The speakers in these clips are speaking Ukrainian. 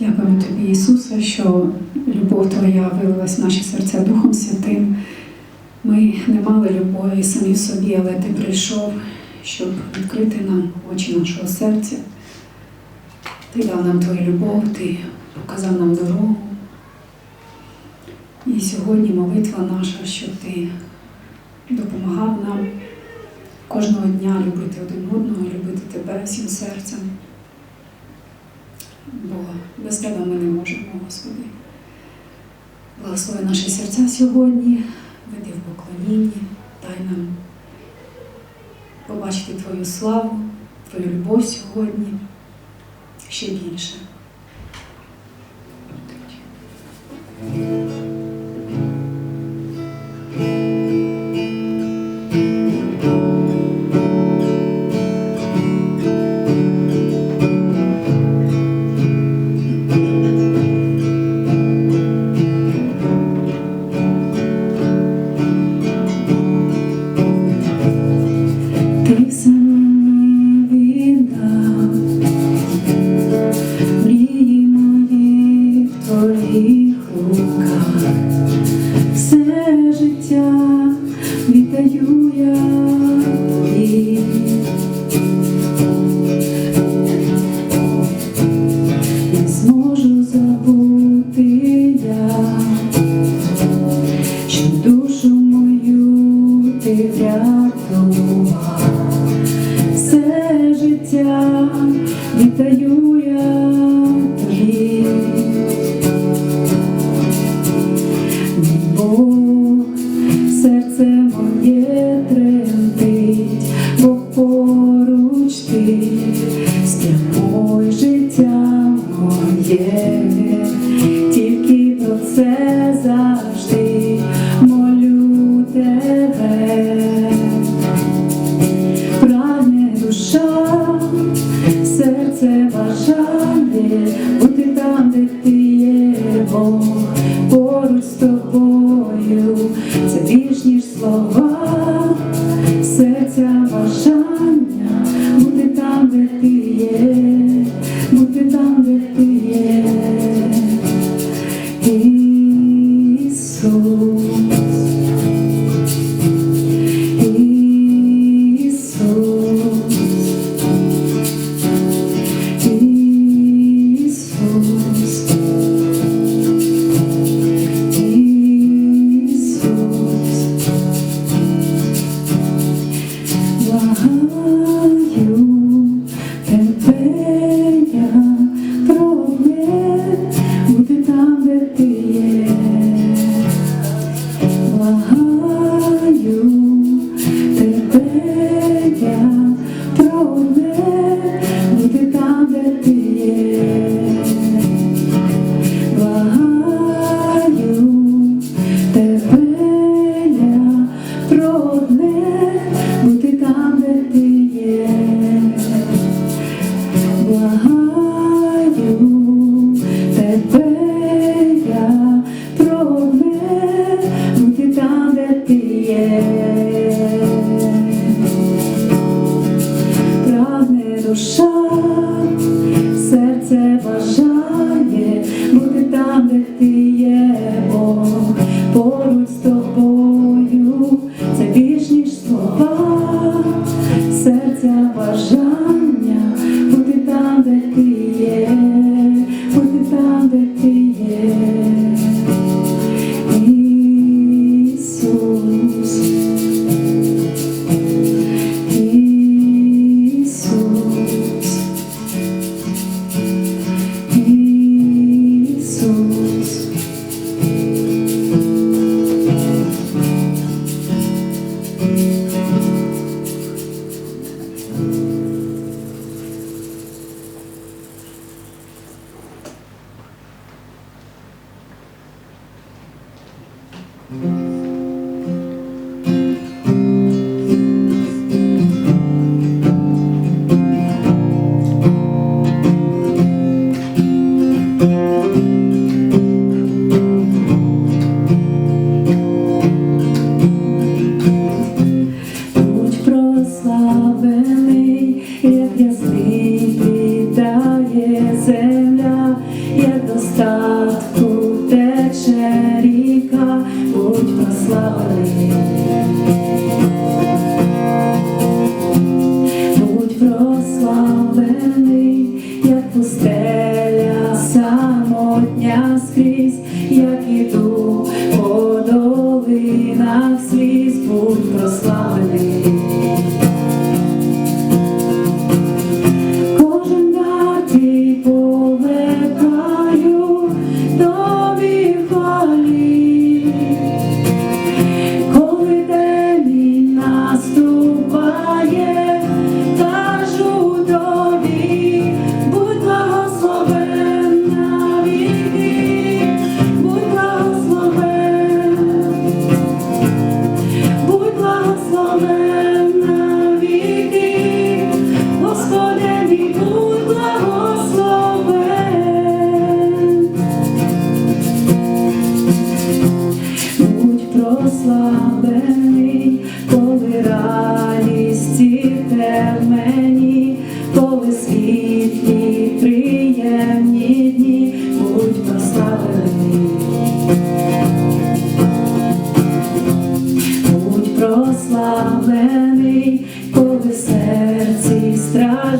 Дякуємо тобі, Ісусе, що любов Твоя вилилась в наші серця Духом Святим. Ми не мали любові самі в собі, але Ти прийшов, щоб відкрити нам очі нашого серця. Ти дав нам Твою любов, Ти показав нам дорогу. І сьогодні молитва наша, щоб Ти допомагав нам кожного дня любити один одного, любити Тебе всім серцем. Бо без Тебе ми не можемо, Господи. Благослови наші серця сьогодні, веди в поклонінні, дай нам побачити Твою славу, Твою любов сьогодні ще більше.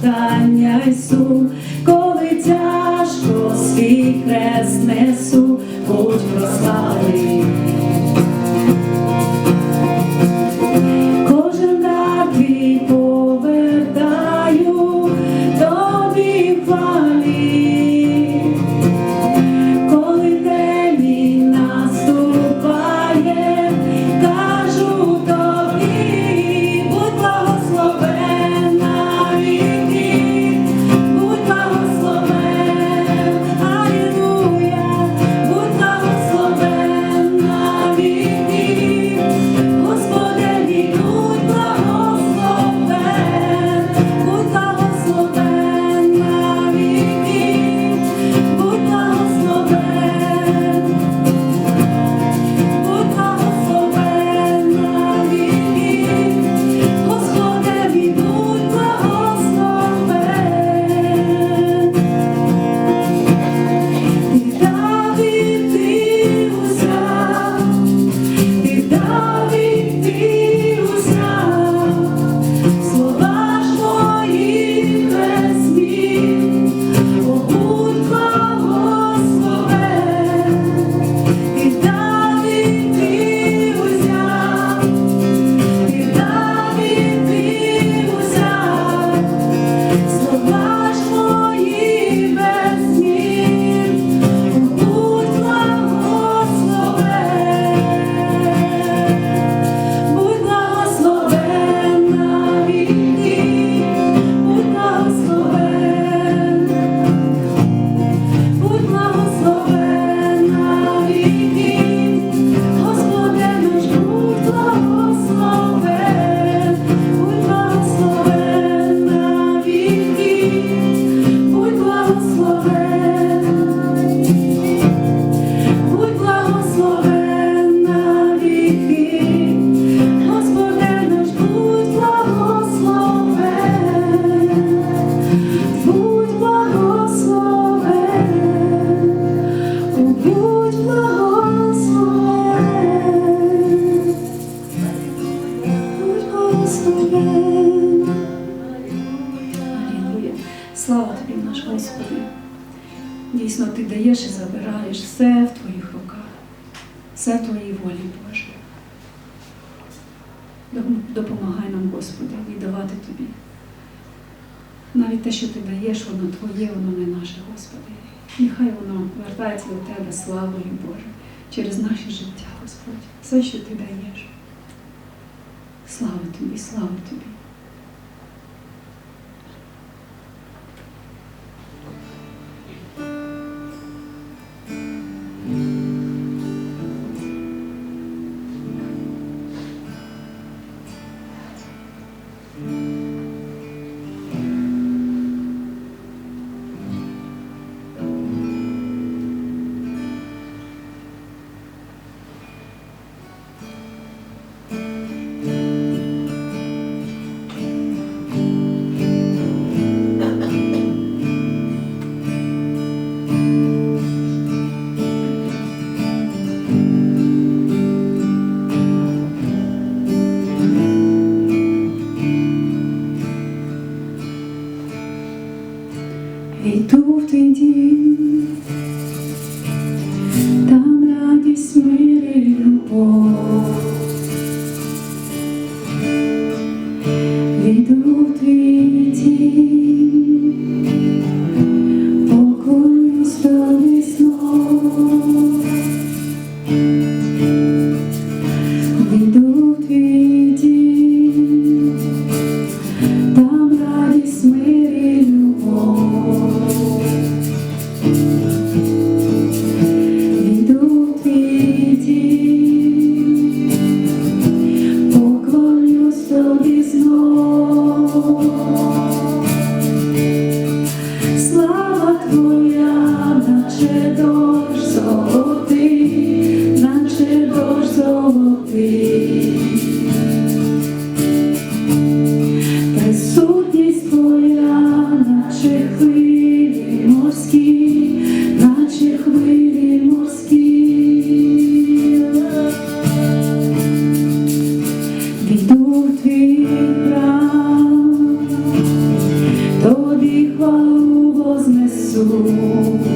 стання й. помили наше, Господи. Нехай воно вертається до Тебе, славою Боже, через наше життя, Господь, все, що Ти даєш. Слава Тобі, слава Тобі. Тоді хвалу вознесу.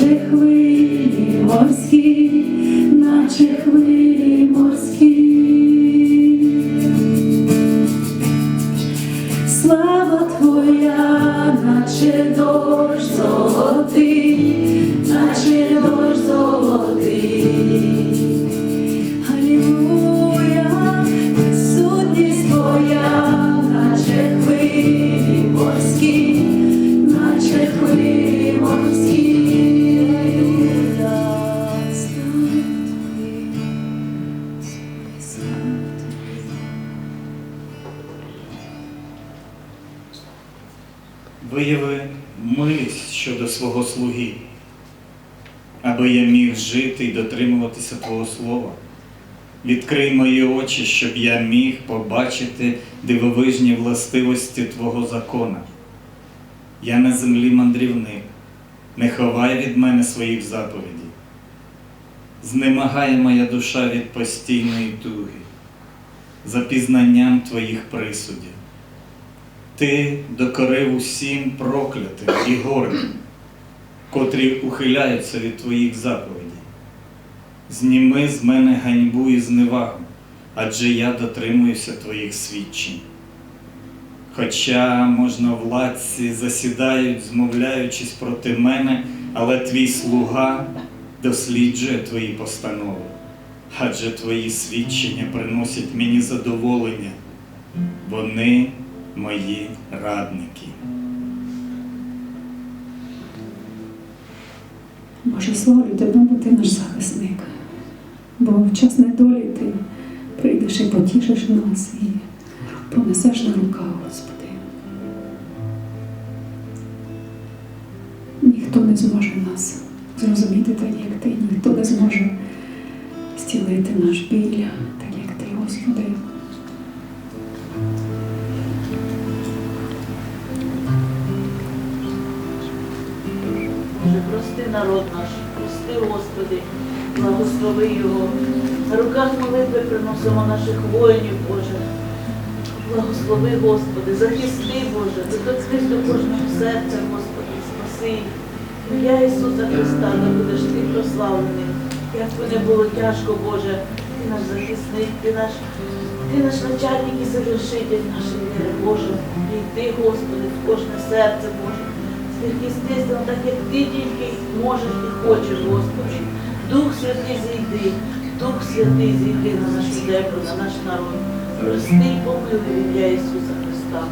Твоя, наче Вияви милість щодо свого слуги, аби я міг жити і дотримуватися Твого слова. Відкрий мої очі, щоб я міг побачити дивовижні властивості Твого закона. Я на землі мандрівник, не ховай від мене своїх заповідей. Знемагає моя душа від постійної туги, за пізнанням Твоїх присудів. Ти докорив усім проклятим і гордим, котрі ухиляються від твоїх заповідей. Зніми з мене ганьбу і зневагу, адже я дотримуюся твоїх свідчень. Хоча можновладці засідають, змовляючись проти мене, але твій слуга досліджує твої постанови, адже твої свідчення приносять мені задоволення. Вони мої радники. Боже, славлю тебе, бо ти наш захисник. Бо в час недолі ти прийдеш і потішиш нас і понесеш на руках, Господи. Ніхто не зможе нас зрозуміти так, як ти, ніхто не зможе зцілити наш біль, так як ти, Господи. Народ наш, прости, Господи, благослови його. На руках молитви приносимо наших воїнів, Боже. Благослови, Господи, захисти, Боже, доторкнись до кожного серця, Господи, спаси. Ім'я Ісуса Христа, да будеш ти прославлений. Як би не було тяжко, Боже, ти наш захисник, ти наш, ти наш начальник і завершитель нашої віри, Боже. І ти, Господи, в кожне серце, Боже. Естественно, так як ти тільки можеш і хочеш, Господи. Дух Святий зійди, Дух Святий зійди на нашу землю, на наш народ. Прости і помилуй ім'я Ісуса Христа.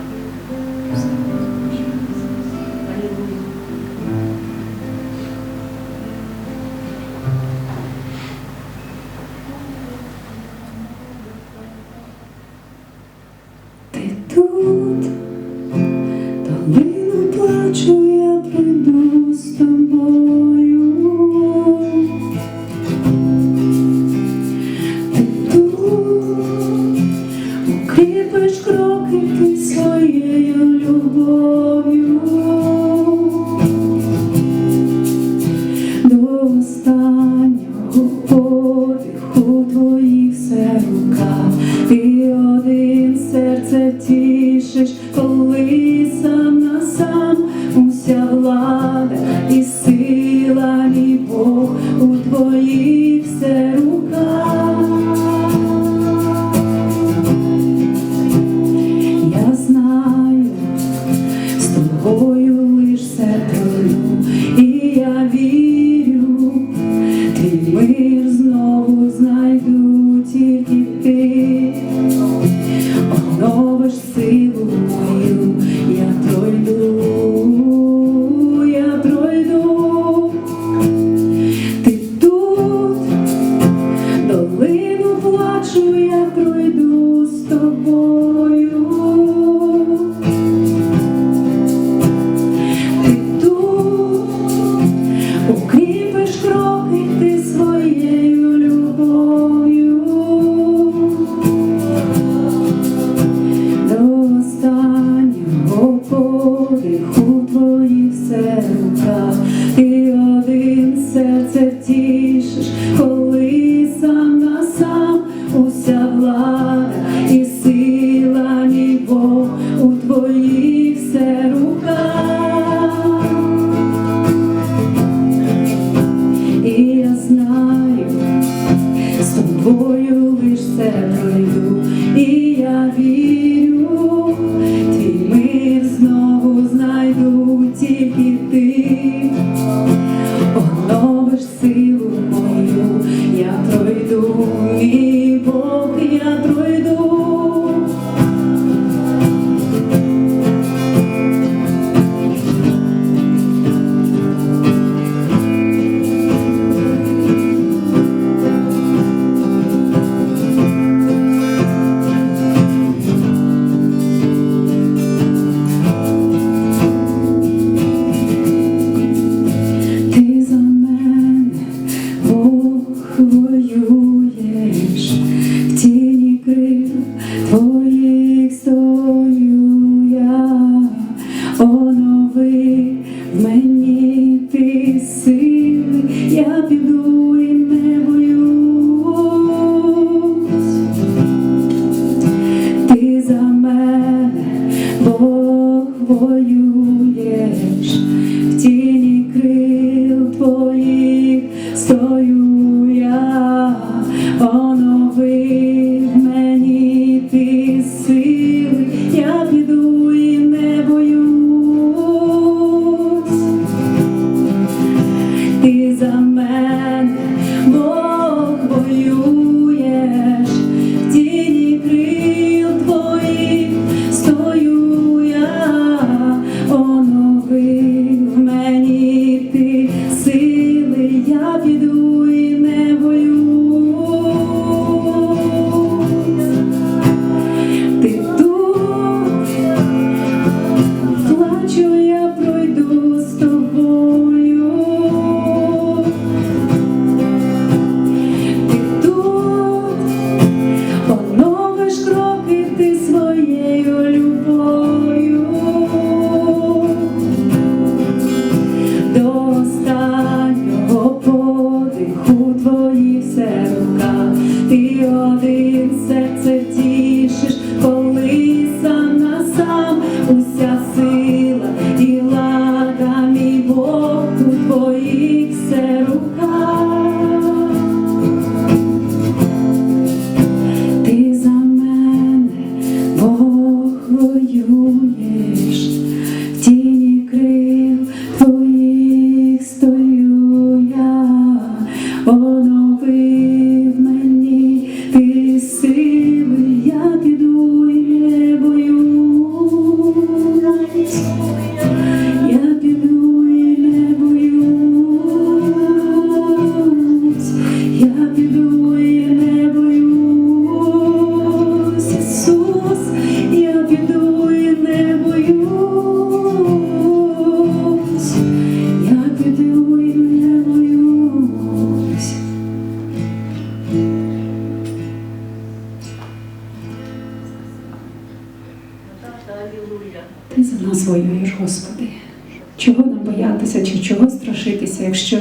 боятися, чи чого страшитися, якщо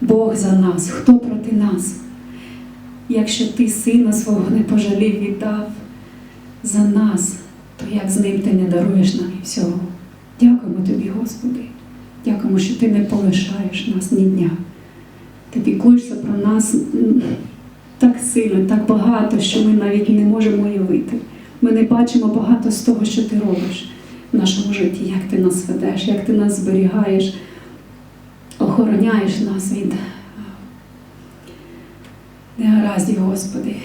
Бог за нас, хто проти нас? Якщо ти сина свого не пожалів віддав за нас, то як з ним ти не даруєш нам і всього? Дякуємо тобі, Господи, дякуємо, що ти не полишаєш нас ні дня. Ти піклуєшся про нас так сильно, так багато, що ми навіть не можемо уявити. Ми не бачимо багато з того, що ти робиш в нашому житті, як ти нас ведеш, як ти нас зберігаєш, охороняєш нас від негараздів, Господи.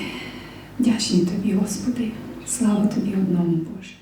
Вдячні тобі, Господи. Слава тобі одному, Боже.